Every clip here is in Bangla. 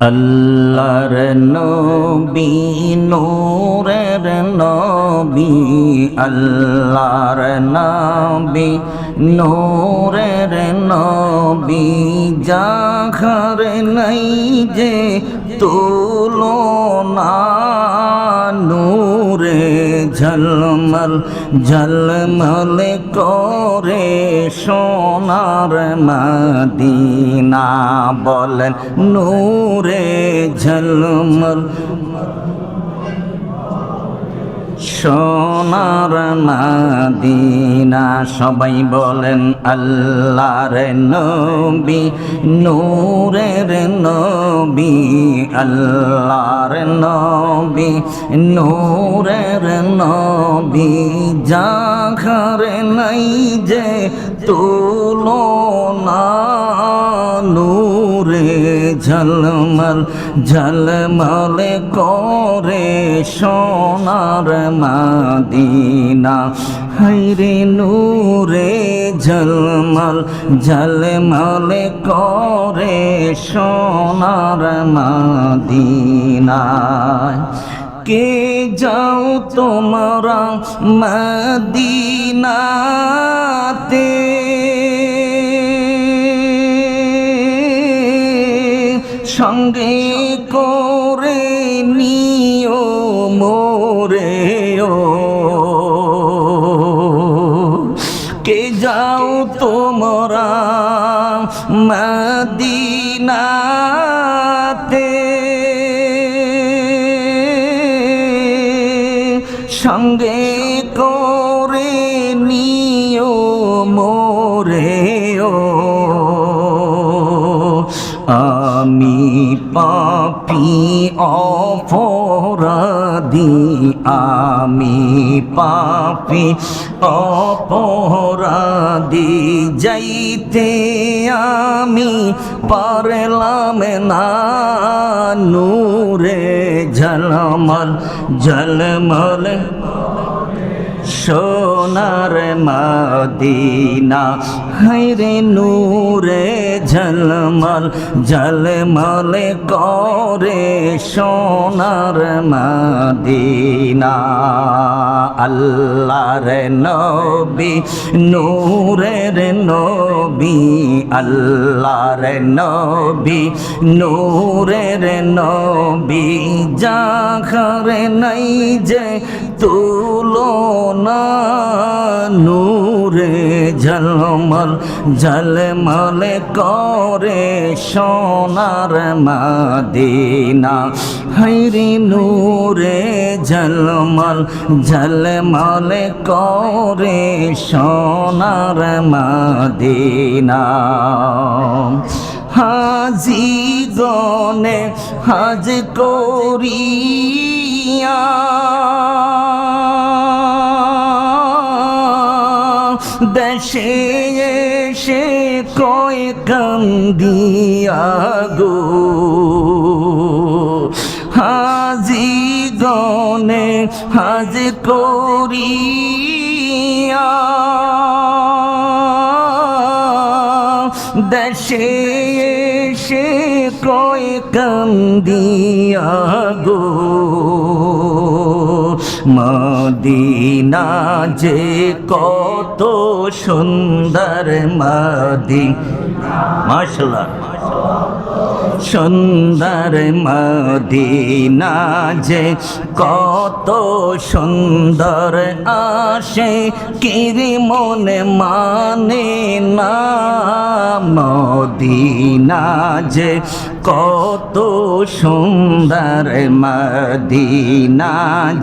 আল্লাহর নবী নূরের নবী আল্লাহর নবী নূরের নবী জাখর নাই যে তুলনা নূরে ঝলমল ঝলমল করে সোনার মদিনা বলেন নূরে ঝলমল সোনার মাদিনা, সবাই বলেন আল্লাহর নবী, নূরের নবী, আল্লাহর নবী, নূরের নবী জাখর নাই যে তুলো না নূরে ঝলমল ঝলমল করে সোনার মাদিনা। হাইরে নূরে ঝলমল ঝলমল করে সোনার মাদিনা। কে যাও তোমরা মদিনাতে? সঙ্গে করে নিও মোরে ও। কে যাও তোমরা মদিনাতে? সঙ্গে করে নিও মোরে আমি পাপি অপরাধী আমি পাপি অপরাধী। যাইতে আমি পারলাম না নূরে ঝলমল ঝলমল। সোনার মদিনা হাইরে নূরে ঝলমল ঝলমল করে সোনার মদিনা। আল্লাহর নবী, নূরের নবী, আল্লাহর নবী, নূরের নবী, জাখর নাই যে তুলনা, নূরে ঝলমল ঝলমল করে সোনার মাদিনা। হৈরি নূরে ঝলমল ঝলমল করে সোনার মাদিনা। হাজি গনে হাজ করিয়া দেশে এসে কয় কান্দিয়া গো? হাজি গনে হাজ করিয়া। দেশে এসে কয় কান্দিয়া গো? মদিনা যে কত সুন্দর মদি মাশাল্লাহ সুন্দর মদিনা যে কত সুন্দর আসে, কিরি মনে মানে না মদিনা যে কত সুন্দর মদিনা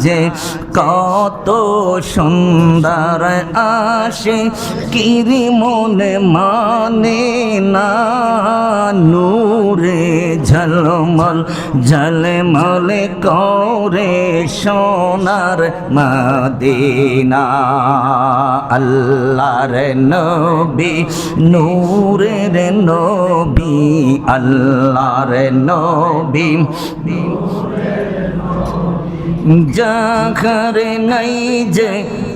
যে কত সুন্দর আসে কিরি মনে মানে না নূরে। ঝলমল ঝলমল করে সোনার মদিনা। আল্লাহর নবী, নূরের নবী, আল্লাহর নবী। জাখরে নাই যে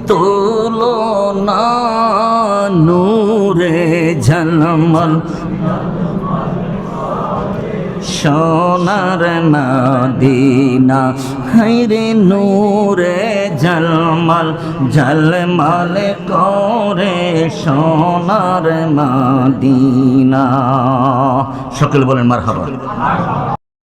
তোলো না নূরে ঝলমল। সোনার মদিনা হাইরে নূরে ঝলমল ঝলমল করে সোনার মদিনা। সকল বলেন মারহাবা।